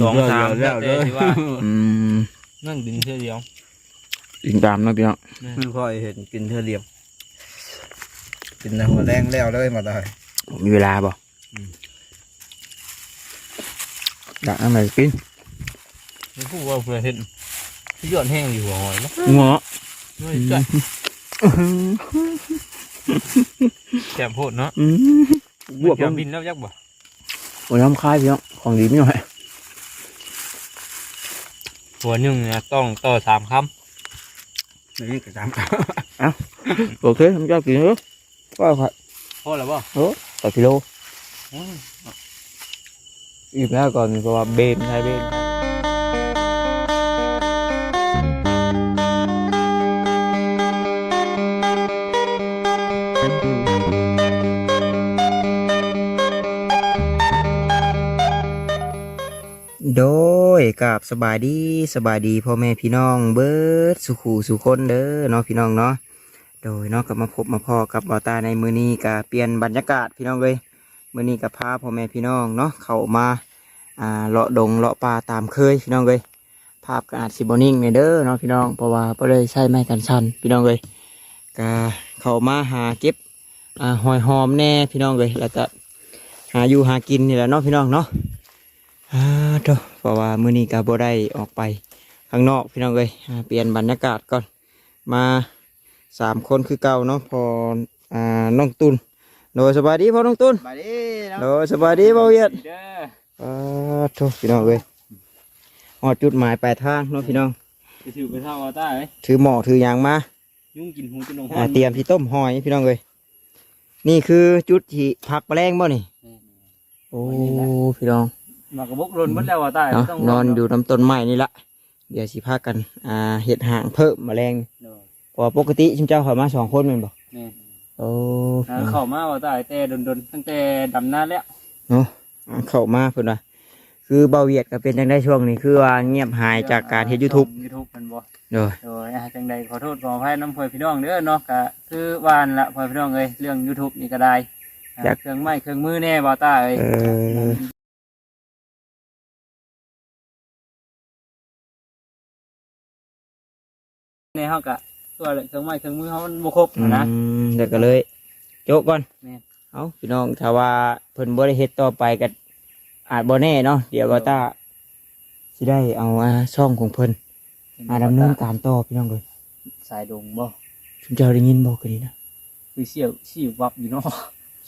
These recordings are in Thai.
สองสามแล้วแต่เลยที่ว่าอืมนั่งดึงเท่าเดียวอิงตามเนาะพี่น้องมันค่อยเห็นกินเท่าเดียว กินในหัวแรงแล้วเลยมาได้มีเวลาบ่อยากเอะไรกินไม่พูดว่าเพื่อนเห็นที่ยอดแห้งอยู่หัวหอยมั้งเงาะไม่ใช่แซ่บโพดเนาะอืมบวกจะบ่บินแล้วยักบ่โอ้ยน้ำคายพี่น้องของดีไม่หน่อย หัวหนึ่งเนี่ยต้องต่อสามคนี่ก็ตามโอเคผมจะกินเนอะก็ค่ะำพอแล้วบ่ต่อกิโลอีกแล้วก่อนเพราะว่าเบนใช้เบนโด ยกับสบายดีสบายดีพ่อแม่พี่น้องเบิร์ดสุขูสุคนเด้อเนาะพี่น้องเนาะโดยเนาะกับมาพบมาพ่อกับบอตาในมือนี้กับเปลี่ยนบรรยากาศพี่น้องเลยมือนี้กับพาพ่อแม่พี่น้องเนาะเข้ามาอ่าเลาะดงเลาะป่าตามเคยพี่น้องเลยภาพก็อาจสิบนิ่งในเด้อเนาะพี่น้องเพราะว่าไ่ได้ใช้ไม้กันชันพี่น้องเลยก็เข้ามาหาเก็บอ่าหอยหอมแน่พี่น้องเลยแล้วก็หาอยู่หากินนี่แหละเนาะพี่น้องเนาะ อ่าเถอะเพราะว่ามื้อนี้ก็บ่ได้ออกไปข้างนอกพี่น้องเอ้ยอ่าเปลี่ยนบรรยากาศก่อน มาสามคนคือเก่าเนาะพออ่าน้องตุนโดยสบายดีพ่อน้องตุนมาดิเนาะโดยสบายดีเบาเวียด เด้ออ่าเถอะพี่น้องเอ้ยฮอดจุดหมายปลายทางเนาะพี่น้องไปถือไปเท่าเอาใต้ไหมถือหม้อถือหยางมายุ่งกินหูจนลงอ่าเตรียมที่ต้มหอยพี่น้องเอ้ยนี่คือจุดที่พักแมลงบ่นี่ โอ้พี่น้อง มากระบกหล่นหมดแล้วเอาใต้เนาะต้องนอนอยู่ลำต้นไม้นี่ละเดี๋ยวสิพากันอ่าเห็ดห่างเพิ่มแมลงเด้อเพอปกติชิมเจ้าเขามาสองคนแมันบอกแม่นโอ้อ่าเข้ามาเอาใต้แต่ดนๆตั้งแต่ดำหน้าแล้วเนาะอ่าเข้ามาเพิ่นว่าคือเบาเวียดก็เป็นจังได้ช่วงนี้คือว่าเงียบหายจากการเฮ็ดยูทูบยูทูบมันบ่เด้อโดยอะจังใดขอโทษขออภัยน้ำพลอยพี่น้องเด้อเนาะก็คือวานละพลอยพี่น้องเอ้ยเรื่อง YouTube นี่ก็ได้อะเครื่องไม้เครื่องมือแน่บ่ตาเอ้ย ในเฮาก็ตัวเครื่องไม้เครื่องมือเฮามันบ่ครบอืนะ มเดี๋ยวก็เลยโจะก่อนแม่น เอาพี่น้องถ้าว่าเพิ่นบ่ได้เฮ็ดต่อไปก็อาจบ่แน่เนาะเดี๋ยวก็ตาสิได้เอาอ่าช่องของเพิ่นมาดำเนินการต่อพี่น้องเลยสายดงบ่ชิมเจ้าได้ยินบอกกันนี่นะคือเสียวสีวับอยู่เนาะ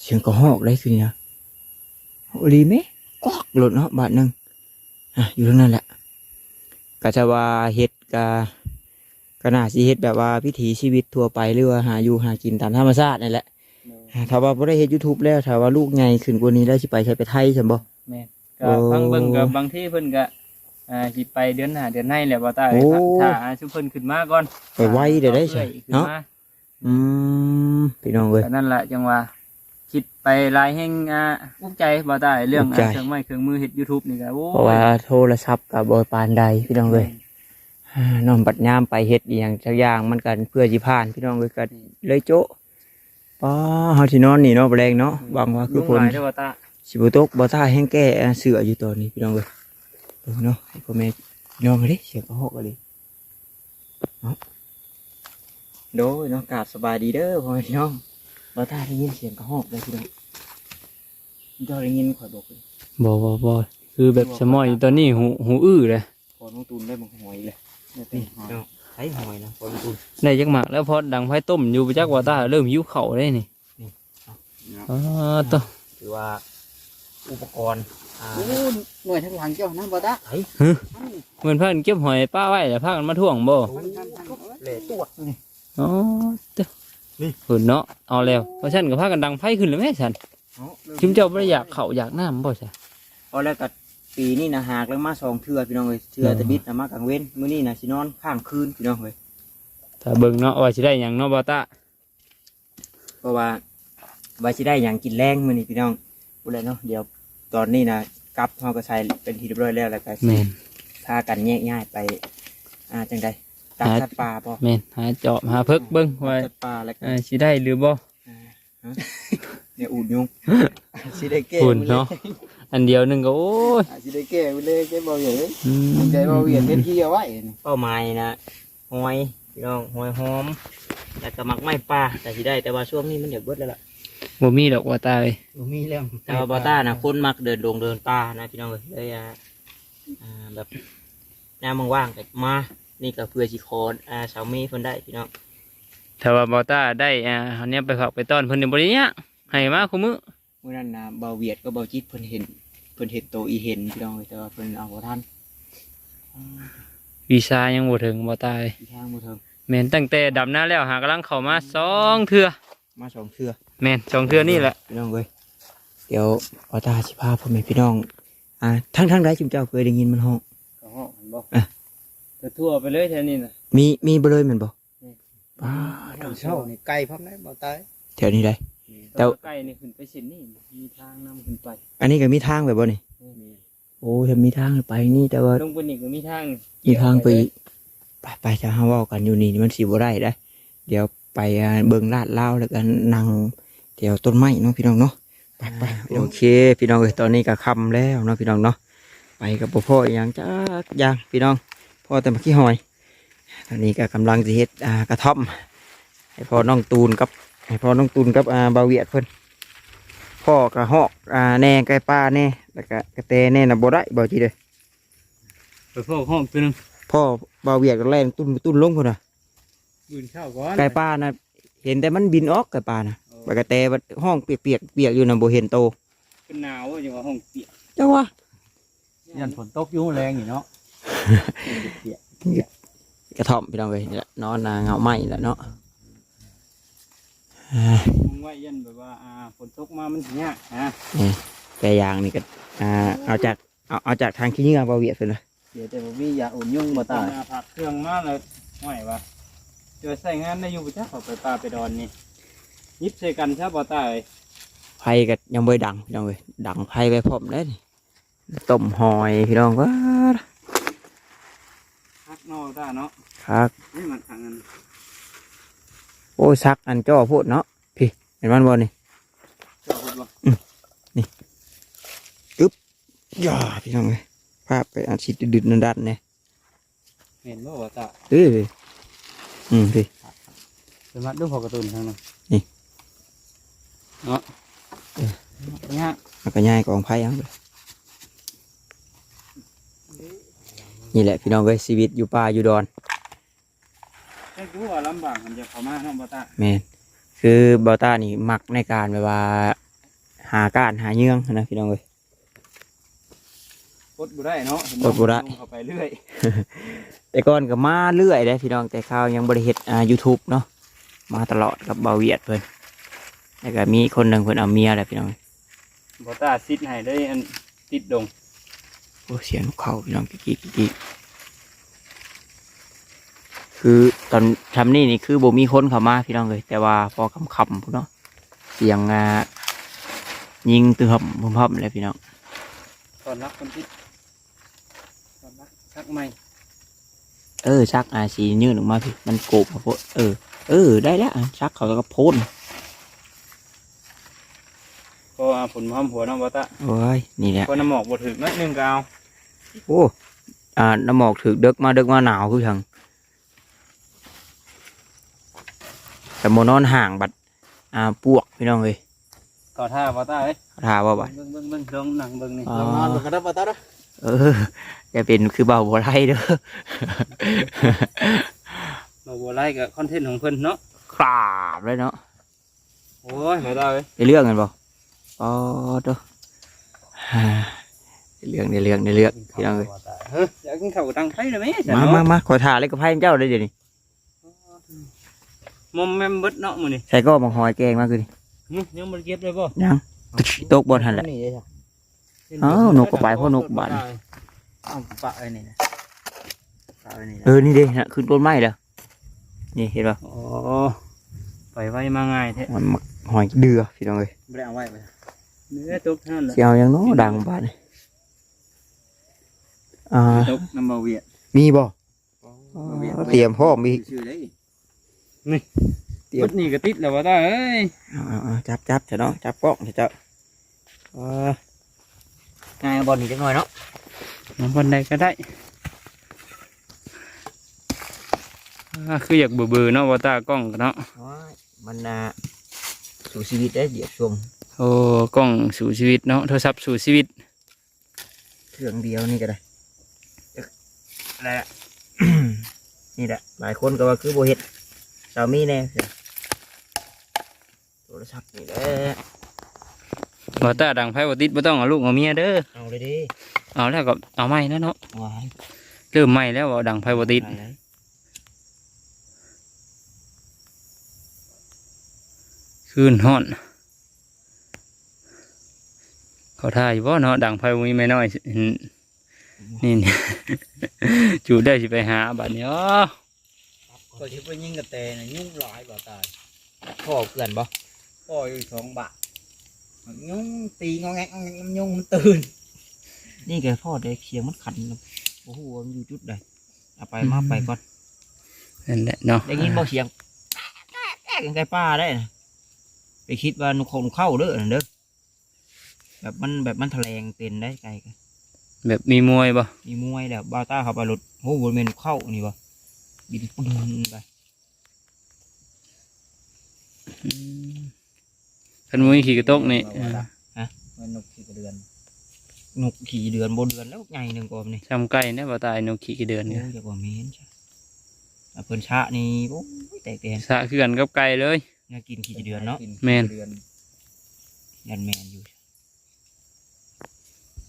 เสียงกระหอกได้คือนี่นะโอ้ลีไหมกอกหลุดเนาะบาทหนึ่งอะอยู่ตรงนั้นแหละก็จะว่าเฮ็ดกะ ก็น่าสิเฮ็ดแบบว่าพิถีชีวิตทั่วไปหรือว่าหาอยู่หากินตามธรรมชาตินี่แหละอ่าถ้าว่าบ่ได้เฮ็ด YouTube แล้วถ้าว่าลูกใหญ่ขึ้นกว่านี้แล้วสิไปใช้ไปไทยใช่บ่แม่นโอ้ก็ฟังเบิ่งก็บางที่เพิ่นก็อ่าสิไปเดือนหน้าเดือนในแหละบ่ตาเอ้ยโอ้ถ้าหาชุมเพิ่นขึ้นมาก่อนไปไวเดี๋ยวได้ใช่ขึ้นเนาะมาอืมพี่น้องเอ้ยก็นั่นแหละจังว่าคิดไปหลายแห่งอ่าภูมิใจบ่ได้เรื่องภูมิใจอ่าเครื่องไม้เครื่องมือเฮ็ด YouTube นี่ก็โอ้ยเพราะว่าโทรศัพท์ก็บ่ปานใดพี่น้องเอ้ยอ่า น้องบัดยามไปเฮ็ดอีหยังสักอย่างมันกันเพื่อสิผ่าน พี่น้องเอ้ยก็เลยโจะป้าเฮาสินอนนี่เนาะบ่แรงเนาะหวังว่าคือฝนลงหลายเด้อบ่ตาสิบตกบ่ท่าแห้งแก้เสืออยู่ตอนนี้พี่น้องเลยเออเนาะให้พ่อแม่พี่น้องเลยเสียงกระหอกเลยเนาะโดยเนาะกราบสบายดีเด้อพ่อแม่พี่น้องบ่ท่าได้ยินเสียงกระหอกเลยพี่น้องเจ้าได้ยินข่อยบอกเลยบ่บ่บ่คือแบบสมอยตอนนี้หูหูอื้อเลยพอน้องตูนได้มังหอยเลย นี่เนาะใช้หอยนะพอน้องตูนได้จักหมากแล้วพอดังไฟต้มอยู่ไปจักว่าตาเริ่มหิวเข่าวได้นี่อ๋อตัวถือว่าอุปกรณ์อ่าโอ้หน่วยทางหลังเจ้านะบ่ตาเหมือนพากันเก็บหอยป้าไว้แล้วพากันมาท่วงบ่เละตัวนี่อ๋อตัวนี่หุ่นเนาะเอาแล้วเพราะฉันก็พากันดังไฟขึ้นเลยแม่ฉันเนาะชิมเจ้าบ่ได้อยากเข่าวอยากน้ำบ่ใช่พอแล้วก็ ปีนี้นะหากแล้วมาสองเทื่อพี่น้องเลยเทื่อตะบิดนะมากลางเว้นมื้อนี้นะสินอนข้างคืนพี่น้องเลยถ้าเบิ่งเนาะว่าสิได้หยังเนาะบ่ตาเพราะว่าว่าสิได้อย่างกินแรงมื้อนี้พี่น้องพูดเลยเนาะเดี๋ยวตอนนี้นะกลับเฮาก็ใส่เป็นที่เรียบร้อยแล้วแล้วก็สิแม่นพากันแยกย้ายไปอ่าจังใดตักหาสัตว์ป่าบ่แม่นหาเจาะหาเพิกเบิ่งว่าสัตว์ป่าแล้วก็อ่าสิได้หรือบ่อ่าฮะเนี่ยอูดยุงสิได้เก้หุ่นเนาะ อันเดียวหนึงก็โอ้ยอาจจะได้แก้ไปเลยแก้เบาเหยอะอืมใจเบาเหยียดเต็มที่เอาไว้เป้าหมายนะหอยพี่น้องหอยหอมแต่ก็มักไม่ปลาแต่สิได้แต่ว่าช่วงนี้มันเดือดเบิดแล้วล่ะบ่มีดอกว่าตายบ่มีแล้วแต่ว่าบอต้านะคนมักเดินลงเดินป่านะพี่น้องเลยเลยอ่าอ่าแบบหน้ามึงว่างๆก็มานี่ก็เพื่อสิคอนอ่าสาวมีเพิ่นได้พี่น้อง ถ้าว่าบอต้าได้อ่าอันเนี้ยไปฝากไปต้อนเพิ่นในบริเนี้ยให้มาคุมือ มื้อนั้นน่ะเบาเวียดก็เบาจิตเพิ่นเห็นเพิ่นเห็นโตอีเห็นพี่น้องแต่ว่าเพิ่นเอาบ่ทันวีซ่ายังบ่ถึงบอต้าอีทางบ่เทิงแม่นตั้งแต่ดำหน้าแล้วหากำลังเข้ามาสองเทื่อมาสองเทื่อแม่นสองเทื่อนี่แหละพี่น้องเว้ยเดี๋ยวเอาตาสิพาพ่อแม่พี่น้องอ่าทั้งทั้งใดจุมเจ้าเคยได้ยินมันฮ้อง ก็ห้องมันบ่อะ จะทั่วไปเลยแถวนี้น่ะ มีมีบ่เลยแม่นบ่อืมอ้าเช่านี่ไก่พร้อมได้บ่ตายแถวนี้ได้ แต่แต่ใกล้นี่ขึ้นไปสินนี่มีทางนำขึ้นไป อันนี้ก็มีทางแบบบ่นี่โอ้ถ้ามีทางไปนี่แต่ว่าลงไปนี่ก็มีทางมีทางไปอีกไปไปจะหาเว่ากันอยู่นี่มันสิบ่ได้ได้ เดี๋ยวไปอ่าเบิ่งลาดเล่าวแล้วกันนั่งเดี๋ยวต้นไม้เนาะพี่น้องเนาะไปไปโอเค พี่น้องเอ้ยตอนนี้ก็ค่ำแล้วเนาะพี่น้องเนาะไปกับพ่ออหย่างจ้าอย่างพี่น้องพ่อแต่มาขี้หอย ตอนนี้ก็กำลังจะเฮ็ดอ่ากระท่อม ให้พ่อน้องตูนกับ ให้พ่อน้องตูนกับอ่าบาวเวียดเพิ่นพ่อกระหอกอ่าแหน่ไก่ป้าแหน่แล้วก็กระแตแหน่น่ะบ่ได้บ่จีเด้อไปพวกห้องตัวหนึงพ่อบาวเวียดก็แล่นตุ้นตุ้นลงพุ่นน่ะยืนเข้าก่อนไก่ป้าน่ะเห็นแต่มันบินออกไก่ป้าน่ะใบกระแตบัดห้องเปียกเปียกๆเปียกอยู่น่ะบ่เห็นโตเป็นหนาวจังว่าห้องเปียกเจ้าวะยันฝนตกอยู่แรงอยู่เนาะกระท่อมพี่น้องเอ้ยนี่แหละนอนนาเงาไหม้แหละเนาะ อ่ามึงไว้ยันแบบว่าอ่าฝนตกมามันสิยากฮะแกยางนี่ก็อ่าเอาจากเอาเอาจากทางขี้เหงื่อบาวเวียดเพิ่นน่ะเดี๋ยวแต่บ่มียาอุ่นยุ่งบ่ตายอ่ผักเครื่องมาเลยห่วยว่าเจอใส่งานได้อยู่ปะจ้าขอไปปลาไปดอนนี่ยิบใส่กันใช่ป่ะตาเอ้ยไผ่ก็ยังบ่ได้ดังพี่น้องเอ้ยดังไผ่ไปพร้อมเลยนี่ต้มหอยพี่น้องว่าพักนอกตาเนาะครับนี่มันทางนั้น โอ้ยซักอันจ้อพูดเนาะพี่เห็นมันบ่นี่เจ้าพูดว่าย่าพี่น้องเอ้ยภาพไปอาชิดดึดๆนันดันเนี่ยเห็นบ่ว่าตาเอ้ยอืมพี่สมัดดูพอกระตุนทางนั้นนี่เนาะเออเนี่ยมันก็ง่ายกองไผ่เอาเลยนี่แหละพี่น้องเอ้ยชีวิตอยู่ป่าอยู่ดอน แค่รู้ว่าลำบากมันจะเข้ามาเนาะบ่ตาแมนคือบอต้านี่มักในการแบบว่า หาการหาเยื่องนะพี่น้องเอ้ย กดบ่ได้เนาะเห็นกดบ่ได้ ลงเข้าไปเรื่อยแต่ก่อนก็มาเรื่อยเลยพี่น้องแต่ข้าวยังบริเฮ็ดอ่า YouTube เนาะมาตลอดกับเบาเวียดเพิ่นแล้วก็มีคนหนึ่งเพิ่นเอาเมียแหละพี่น้องบ่ตาซิดให้ได้อันติดดงโอ้เสียงนกเขาพี่น้องกิ๊กกิ๊กกิ๊ก คือตอนทำนี่นี่คือบ่มีคนเข้ามาพี่น้องเลย แต่ว่าพอคำคำพุ่นเนาะเสียงอ่ายิงตึมพุ่มพับเลยพี่น้องตอนรักคนที่ตอนรักชักใหม่เออชักอาสียื่นออกมาพี่มันโกบมาโพดเออ เออ ได้แล้วอะชักเขาแล้วก็โพนก็เอาผลพร้อมหัวเนาะบ่ตาโอ้ยนี่แหละก็น้ำหมอกบ่ถึงน้อยหนึงก็เอาโอ้อ่าน้ำหมอกถือเดึกมาเดึกมาหนาวคือทัง แต่โมนอนห่างบัดอ่าปวกพี่น้องเลยก็ท่าบ่ตาเอ้ยถามว่าบัดเบิ่งเบิ่งเบิ่งลองนั่งเบิ่งนี่อ๋อลองนอนบ่กระดับบ่ตาเด้อเออจะเป็นคือเบาบัวไล่เด้อมาบัวไล่กับคอนเทนต์ของเพิ่นเนาะคราบเลยเนาะโอ้ยไม่ได้เว้ยได้เรื่องกันบ่อ๋อเด้อฮ่าได้เรื่องได้เรื่องได้เรื่องพี่น้องเลยเฮ้ยอยากกินข้าวตังไผได้ไหมมามามาขอถ่ายเลยกับไพ่เจ้าเลยเดี๋ยวนี้ มอมแมมเบิดเนาะมื้อนี้ใส่ก็บังหอยแกงมาคือนี่หึยังบ่ได้เก็บเลยบ่ยังตกบนหันแหละ นี่เด้ออ้าวนกก็ไปเพราะนกบาด อ้าวปะไอ้นี่นะปะไอ้นี่นะเออนี่เด้นะขึ้นต้นไม้เด้อนี่เห็นป่ะโอ้ไปไว้มาง่ายแท้หอยหมักหอยเดือพี่น้องเลยบ่ได้เอาไว้ไปเนื้อตกเท่านั้นแหละเสียวยังเน้อดังบ้านนี่อ่าตกน้ำบ่เวียดมีบ่เตรียมพร้อมมีชื่อได้ เตรียมเบิดนี่ก็ติดแล้วว่าตาเอ้ยเอาเอาเอาจับจับเถอะเนาะจับกล้องเถอะเจ้าอ่าง่ายบอลนี่จังหน่อยเนาะน้ำบนใดก็ได้อ่าคืออยากเบื่อๆเนาะว่าตากล้องกันเนาะว้ายมันน่ะสู่ชีวิตได้เหยียบช่วงโอ้กล้องสู่ชีวิตเนาะโทรศัพท์สู่ชีวิตเครื่องเดียวนี่ก็ได้เอ๊ะอะไรอะนี่แหละหลายคนก็ว่าคือโบเฮ็ด สามีแน่เสียโทรศัพท์นี่แหละว่าตาดังไพ่ว่าติดบ่ต้องเอาลูกเอาเมียเด้อเอาเลยดิเอาแล้วก็เอาใหม่แล้วเนาะว้ายเริ่มใหม่แล้วว่าดังไพ่ว่าติดไปเลยคืนฮ้อนเขาท่าอยู่บ่เนาะดังไพ่มีไม่น้อยสินี่นี่ จูได้สิไปหาบัดนี้อ๋อ ก็ชิไปยิงกระเตนะยุ่งหลายบ่ตายพ่อเกลื่อนบ่พ่ออยู่สองบาทมันยุ่งตีงอแงกงอแงกมันยุ่งมันตื่นนี่แกพ่อได้เคียงมันขันแล้วโอ้โหมันอยู่จุดใดเอาไปมาไปก่อนนั่นแหละเนาะได้ยินบ่เสียงแก๊กแก๊กไก่ป้าได้นะไปคิดว่านุคนเข้าเด้อนั่นเด้อแบบมันแบบมันแถลงเต็นได้ไกลกันแบบมีมวยบ่มีมวยแล้วบาวต้าเข้าไปรถโอ้โหเมนเข้านี่บ่ บินปึ้งไปอืมคันมือขี่กระตกนี่อ่ามันนกขี่เดือนนกขี่เดือนบนเดือนแล้วใหญ่หนึ่งกว่านี่จำใกล้นะบ่ตายนกขี่กี่เดือนโอ้เนี่ยยอยากว่าเมนใช่อะเพิ่นชะนี่โอ้ยแตกแตนสะคือกันกับไก่เลยน่ากินขี่เดือนเนาะแม่นยันแมนอยู่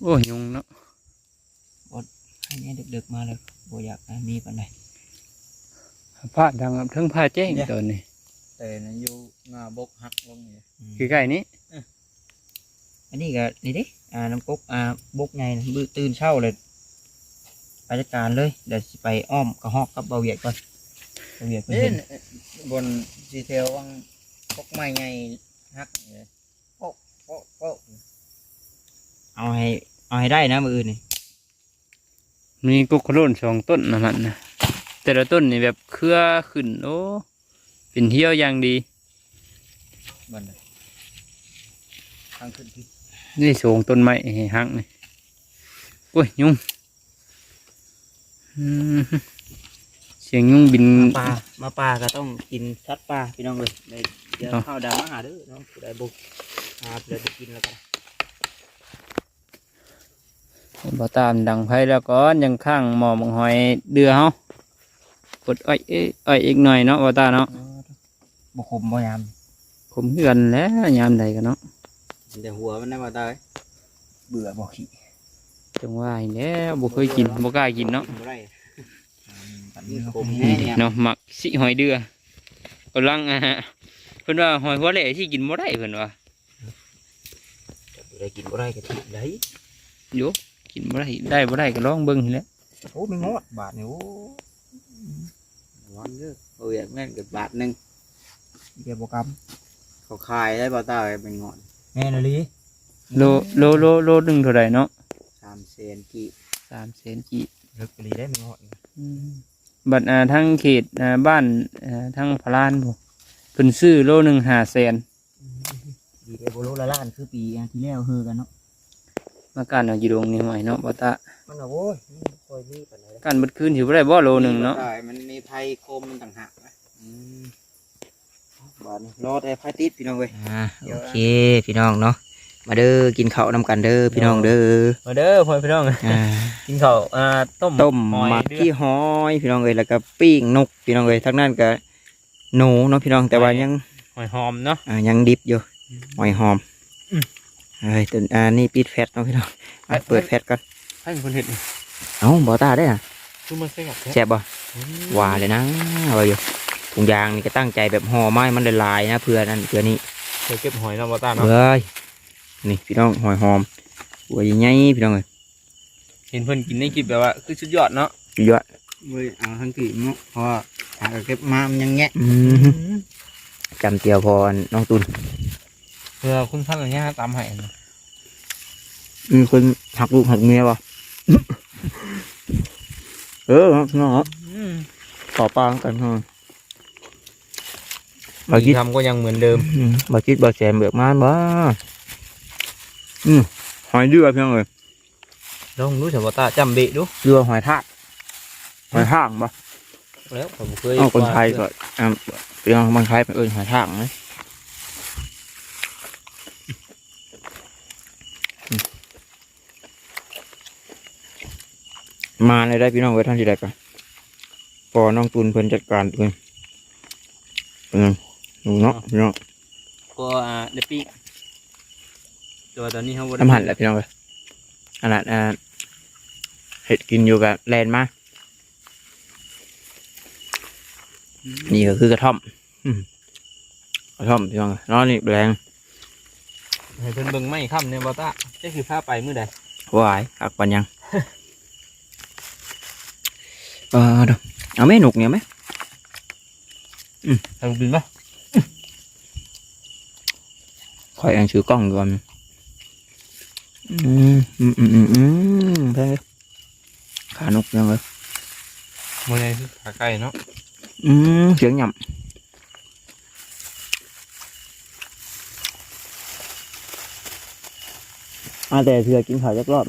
โอ้ยุงเนาะให้เนี่ยดึกๆมาเลยบ่อยากให้มีปานใดผ้าดังกับทั้งผ้าแจ้งตอนนี้ แต่นั้นอยู่งาบกหักลงนี่อืมคือไก่นี้ อันนี้ก็นี่ดิอ่าน้ำกกอ่าบกไงนะบื้อตื่นเช้าเลยไปจัดการเลยเดี๋ยวสิไปอ้อมกระหอกกับเบาเหวียดก่อนเบาเหวียดเพิ่นเอ๊ะเห็นบนดีเทลวังพกไม้ไงหักเลยโป๊ะโป๊ะโป๊ะเอาให้เอาให้ได้นะมืออื่นนี่มีกุกโคโลนสองต้นนะมันนะ แต่ละต้นนี่แบบเครือขึ้นโอ้เป็นเที่ยวอย่างดีบันไดทางขึ้นที่นี่สูงต้นไม้ให้หักนี่โอ้ยยุงอืมเสียงยุงบินมาปลามาปลาก็ต้องกินชัดปลาพี่น้องเลยได้เดี๋ยวเอาข้าวดำมาหาเด้อน้องผู้ใดบุกหาผู้ใดบุกกินแล้วกันบ่ตามดังไพ่แล้วก่อนยังข้างหมอมังหอยเดือเฮา กดอ้อยเอ้ยอ้อยอีกหน่อยเนาะบ่ตาเนาะบุกขมบ่ยามผมคือกันแหล้วยามใดกันเนาะเดี๋ยวหัวมันได้มาตายเบื่อบ่ขี้จังว่าอีกแล้วบ่เคยกินบ่กล้ากินเนาะบ่ได้ปันนี้ขมแน่แน่เนาะหมักสิหอยเดือกำลังอะเพิ่นว่าหอยหัวแหล่ที่กินบ่ได้เพิ่นว่าผู้ใดกินบ่ได้ก็ทิ้งได้โยกินบ่ได้ได้บ่ได้ก็ลองเบิ่งนี่แหละโอ้ไม่งอดบาทนี่โอ้ร้ อนเด้อเอาอย่างนั้นเกิดบาทหนึ่งเดี๋ยวบ่กรรมเขาขายได้บ่ตายเป็นงอนแม่นเลยโลโลโลโลหนึงเท่าไหร่เนาะสามเซนกี่3แสนกีบลึกเลยได้ไม่งอดอืมบัดอ่าทั้งเขตอ่าบ้านอ่าทั้งพลานพุ่นเพิ่นซื้อโลหนึง5แสนดีเดโบโลละล้านคือปีที่แล้วเฮอกันเนาะมาการเอาอยู่ดงนี่หอยเนาะบ่ตะมันเอาโว้ย คอยมีปัญหาการเบิดคืนสิบ่ได้บ่โลหนึงเนาะบ่ตายมันมีภัยโคมมันต่างหากนะบาทนี่รอแต่พายติดพี่น้องเว้ยอ่าโอเคพี่น้องเนาะมาเด้อกินข้าวนำกันเด้อพี่น้องเด้อมาเด้อพ่อพี่น้องอ่ากินข้าวอ่าต้มต้มหอยหมักเดือขี้หอยพี่น้องเอ้ยแล้วก็ปิ้งนกพี่น้องเอ้ยทั้งนั้นก็หนูเนาะพี่น้องแต่ว่ายังหอยหอมเนาะอ่ายังดิบอยู่หอยหอมเฮ้ยตัวอ่านี่ปิดแฟตเนาะพี่น้องอะเปิดแฟตก่อนให้คนเห็ดนี่ เอ้าบ่ตาได้อะคือมันใส่กับแซ่บบ่หวานเลยนะว่าอยู่ถุงยางนี่ก็ตั้งใจแบบห่อไม้มันละลายนะเพื่อนั่นเพื่อนี่เคยเก็บหอยเนาะบ่ตาเนาะเฮ้ยนี่พี่น้องหอยหอมหัวใหญ่ๆพี่น้องเอ้ยเห็นเพิ่นกินในคลิปแบบว่าคือสุดยอดเนาะเยอะเว้ยเอาทั้งกี่มุกเพราะว่าหากเก็บมามันยังแงะอืมจำเจียวพอน้องตุนเพื่อคุณท่านอะไรเงี้ยตามให้นะมีคนหักลูกหักเมียป่ะ เออพี่น้องครับอืมต่อปลากันเถอะบางทีทำก็ยังเหมือนเดิมอืมบาจิตบาแสมเบิกมานบ้าอืมหอยเดือดเพียงเลยลองดูสบตาจำเบะดูเรือหอยทากหอยทากปะแล้วผมเคยเอาคนไทยก็อ่าเรื่องบางไทยเป็นเอิญหอยทากไหม มาเลยได้พี่น้องไว้ท่านที่ใดกันพอน้องตุนเพิ่นจัดการเพิ่นเป็นไงหนูเนาะพี่น้องก็อ่าเดยวปีแต่ว่าตอนนี้เขาบ่ได้น้ำหันแหละพี่น้องเลยอันนั้นอ่าเห็ดกินอยู่กับแลนด์มานี่ก็คือกระท่อมอืมกระท่อมพี่น้องนอนนี่แรงให้เพิ่นเบิ่งไม่ค่ำเนี่ยบอต้าจะคือพาไปมื้อใดหวายอักปันยัง เออเดี๋ยวเอาไหม่หนุกเนี่ยไหมทางบินปะคอยเองชื่อกล้องก่อนอืมอืมอืมอืมอืมแพงเลยขานุกยังเลยมื้อใดคือขาไก่เนาะอืมเสียงหย่ำอาแต่เถื่อกินข้าวจักรอบ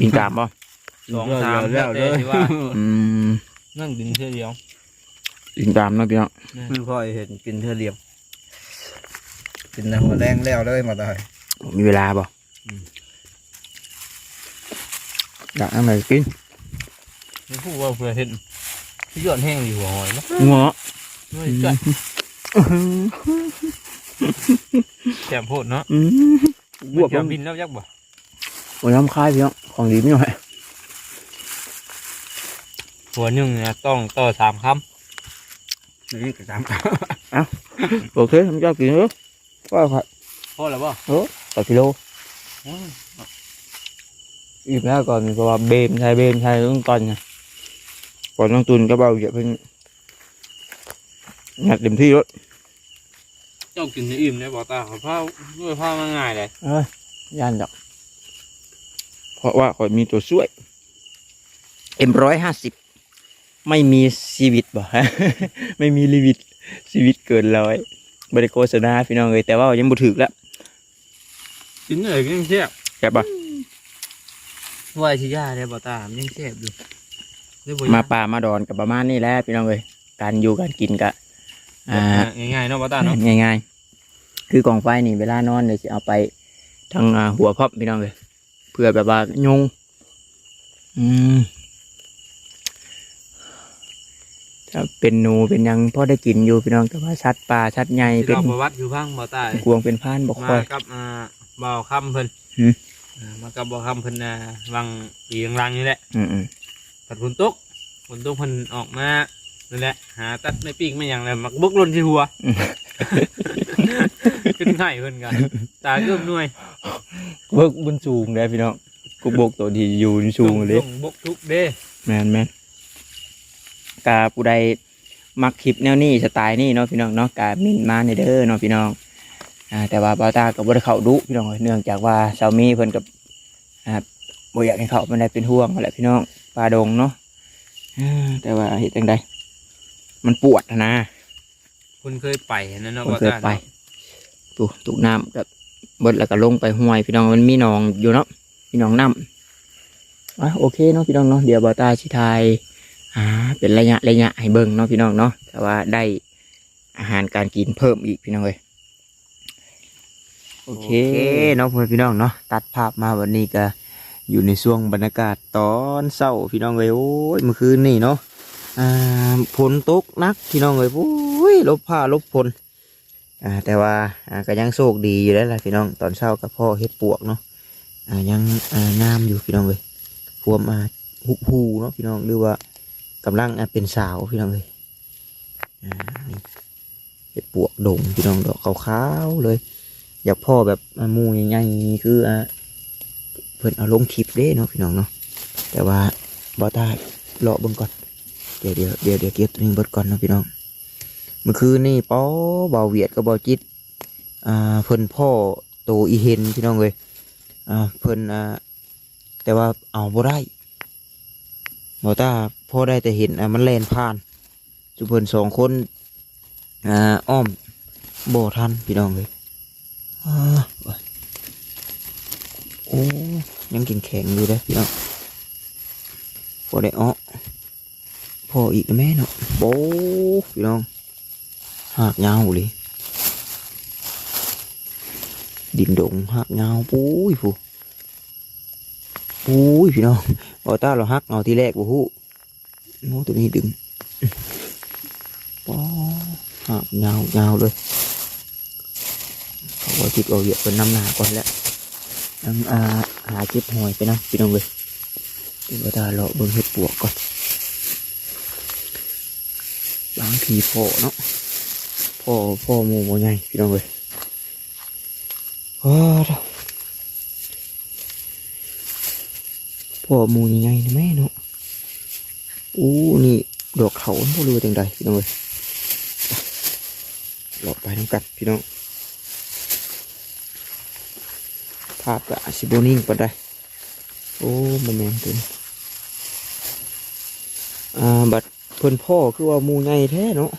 กินกามป่ะ สองสามแล้วแต่ที่ว่าอืมนั่งบินเท่อเดียวกินกามเนาะพี่น้องคือค่อยเห็นกินเท่อเดียว กินน้ำมาแรงแล้วเลยมาได้มีเวลาป่ะอยากอะไรกินนี่พูดว่าเพื่อเห็นที่ยอดแห้งอยู่หัวหอยเนาะเงาะไม่ใช่แจ่มโพดเนาะอืมบวกแจ่มัมนบินแล้วยักบ่ โอ้ยน้ำคายพี่น้องของดีไม่หน่อย หัวหนึ่งเนี่ยต้องต่อสามคนี่ก็ตามโอเคผมจะกินเยอะว่าครับำพอแล้วป่ะต่อกิโลอีกแล้วก่อนเพราะว่าเบมใช่เบมใช่ต้องตอนไงก่อนต้องตุนก็เบาเยอะเพิ่งงัดเต็มที่รถเจ้ากินให้อิ่มเลยบอกตาขอผ้าด้วยผ้ามันง่ายเลยย่านดอก เพราะว่าข่อยมีตัวช่วยเอ็มร้อยห้าสิบ ไม่มีชีวิตบ่ไม่มีลิมิตชีวิตเกินร้อยบริโฆษณาพี่น้องเลยแต่ว่ายังบ่ถึกแล้วกินเลยก็ยังแซ่บแค่บปะว่าชิยาเลยบอกตามันยังแซ่บอยู่ได้บ่มาป่ามาดอนกับประมาณนี้แหละพี่น้องเลยการอยู่การกินกะอ่าง่ายๆเนาะบอกตาเนาะง่ายๆ คือกองไฟนี่เวลานอนเนี่ยจะเอาไปทางอ่าหัวพับพี่น้องเลยเพื่อแบบว่ายุงอืม ถ้าเป็นหนูเป็นหยังพอได้กินอยู่พี่น้องแต่ว่าชัดปลาชัดใหญ่ที่เป็นเราประวัติคือพังบอกตากวงเป็นพานบกคมาอย กับอ่าบ่าวคำเพิ่นหืม อ่ามากับบ่าวคำเพิ่นนะวังปีรังๆนี่แหละอืมอืมผัดฝนตกฝนตกเพิ่นออกมานั่นแหละหาตัดไม่ปีกไม่หยังเลยมักบกหล่นที่หัว ขึ้นง่ายเพิ่นกันตาเกือบหน่วยเบิกบนสูงเลยพี่น้องกูบกตัวที่อยู่สูงเลยต้องบกทุกเด้แมนแมน กาผู้ใดมักคลิปแนวนี้สไตล์นี้เนาะพี่น้องเนาะกามินมาในเด้อเนาะพี่น้องอ่าแต่ว่าบาวตากับ่ได้เข้าดุพี่น้องเอ้ยเนื่องจากว่าสามีเพิ่นกับอ่าบ่อยากให้เข้ามันได้เป็นห่วงนั่นแหละพี่น้องปลาดงเนาะอ่าแต่ว่าเฮ็ดจังไดมันปวดนะคุณเคยไปนั่นเนาะผมบ่เคยตาไปตุตุกน้ำกับเบิดแล้วก็ลงไปห้วยพี่น้องมันมีหนองอยู่เนาะพี่น้องน้ำอะโอเคเนาะพี่น้องเนาะเดี๋ยวบาวตาชิทาย อ่าเป็นระยะระยะให้เบิ่งเนาะพี่น้องเนาะแต่ว่าได้อาหารการกินเพิ่มอีกพี่น้องเลยโอเคเนาะพี่น้องเนาะตัดภาพมาวันนี้ก็อยู่ในช่วงบรรยากาศตอนเศร้าพี่น้องเลยโอ้ยเมื่อคืนนี่เนาะอ่าฝนตกหนักพี่น้องเลยโอ้ยลบผ้าลบพลอ่าแต่ว่าอ่าก็ยังโชคดีอยู่แล้วล่ะพี่น้องตอนเช้ากับพ่อเฮ็ดปวกเนาะอ่ายังอ่างามอยู่พี่น้องเลยพวมมาหุบหูเนาะพี่น้องหรือว่า กำลังเป็นสาวพี่น้องเลยนี่เห็ดปวกดงพี่น้องดอกขาวๆเลย อยากพ่อแบบมูใหญ่ๆคืออะเพิ่นเอาลงคลิปเด้เนาะพี่น้องเนาะแต่ว่าบอตารอเบิ่งก่อนเดี๋ยวเดี๋ยวเดี๋ยวเดี๋ยวเก็บตัวนี้เบิดก่อนเนาะพี่น้องเมื่อคืนนี่ป้อเบาเวียดกับเบาจิตอ่าเพิ่นพ่อโตอีเห็นพี่น้องเลยอ่าเพิ่นอ่าแต่ว่าเอาบ่ได้ บอต้าพ่อได้แต่เห็นอะมันแลนผ่านจุเพิ่นสองคนอ่าอ้อมบ่ทันพี่น้องเลยอ่าโอ้ยังกินแข็งอยู่เลยพี่น้องพอได้อ้อพออีกแม่เนาะโอ้พี่น้องหักยาวเลยดินดงหักยาปุ้ยผู้ ปุ้ยพี่น้องบอต้าเราหักเอาทีแรกบูฮู้โอ้ตัวนี้ดึงป้อหักยาวยาวเลยเขาว่าจิตเอาเหยียบเป็นน้ำหนาก่อนแล้วน้ำอาหาจ็บหอยไปนะพี่น้องเลยเดี๋ยวบอต้าเราเบิ่งเห็ดปวกก่อนบางทีพ่อเนาะพ่อพ่อหมูโมใหญ่พี่น้องเลยว้า พ่อหมูใหญ่ๆนะแม่เนาะอู้นี่ดอกเขาพ่อรู้จังใดพี่น้องเลยหลอกไปน้ำกัดพี่น้องภาพก็อาจสิโบนิ่งปานใดโอ้มเมนต์ตัวนี้อ่าบัดเพิ่นพ่อคือว่ามูใหญ่แท้เนาะ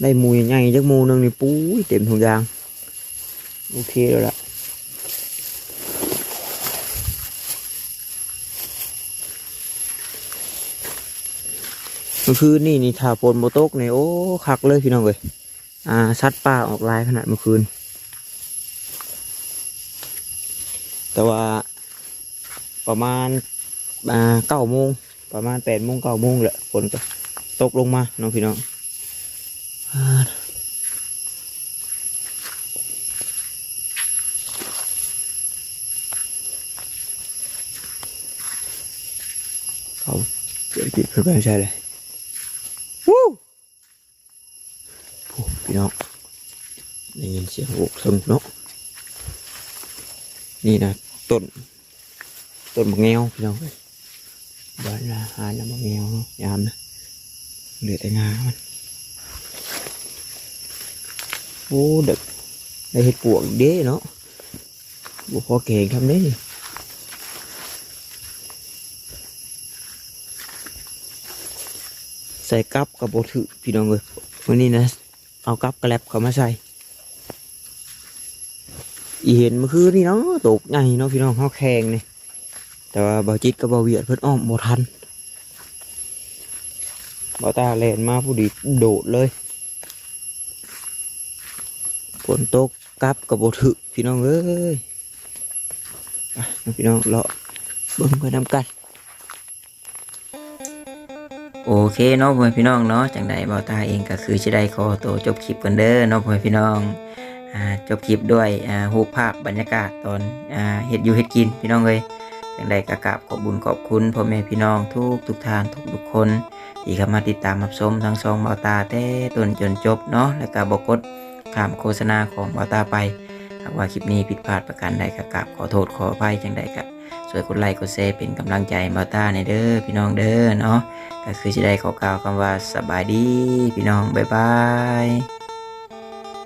ได้มูใหญ่ๆจักมูนึงนี่ปุ้ยเต็มทุกอย่างโอเคแล้วล่ะ มื่อคืนนี่นี่ถ้าฝนโบตกนี่โอ้คักเลยพี่น้องเว้ยอ่าซัดป่าออกลายขนาดเมื่อคืน แต่ว่าประมาณอ่าเก้าโมงประมาณแปดโมงเก้าโมงแหละฝนก็ตกลงมาน้องพี่น้องเขาเดี๋ยวจิตเพื่อนไม่ใช่เลยวู้โอ้พี่น้องได้ยิน เสียงโอกสงเนาะนี่นะต้นต้นมะเงวพี่น้องเลยบ้านอาหารแล้มะเงวเนาะยามนะเหลือแต่งามันโอ้เด็กได้เห็ดปวกเด้เนาะบุพอเก่งทำได้นี่ใส่กับกับโบถือพี่น้องเลยวันนี้นะ เอากับกระแลบเขามาใส่ อีเห็นเมื่อคืนนี่เนาะตกใหญ่เนาะพี่น้องเขาแข่งนี่แต่ว่าบาจิตกับเบาเวียดเพิ่นอ้อมบ่ทันบาตาแลนมาผู้ดีโดดเลยฝนตกกลับกับบถึกพี่น้องเอ้ยพี่น้องเลาะเบิ่งไปนำกันโอเคเนาะพ่อพี่น้องเนาะจังใดบ่าวตาเองก็คือสิได้ขอตัวจบคลิปกันเด้อเนาะพ่อพี่น้อง จบคลิปด้วยอ่ารูปภาพบรรยากาศตอนอเฮ็ดอยู่เฮ็ดกินพี่น้องเอ้ยจังใดก็กราบขอบบุญขอบคุณพ่อแม่พี่น้องทุกทุกทานทุกทุกคนที่เข้ามาติดตามรับชมทั้งสองบาตาแต่ต้นจนจบเนาะแล้วก็บ่กดข้ามโฆษณาของบอตาไปหากว่าคลิปนี้ผิดพลาดประการใดก็กราบขอโทษขออภัยจังใดก็ช่วยกดไลค์กดแชร์เป็นกำลังใจบอตาในเด้อพี่น้องเด้อเนาะก็คือจะได้ขอกล่าวคำว่าสบายดีพี่น้องบ๊ายบาย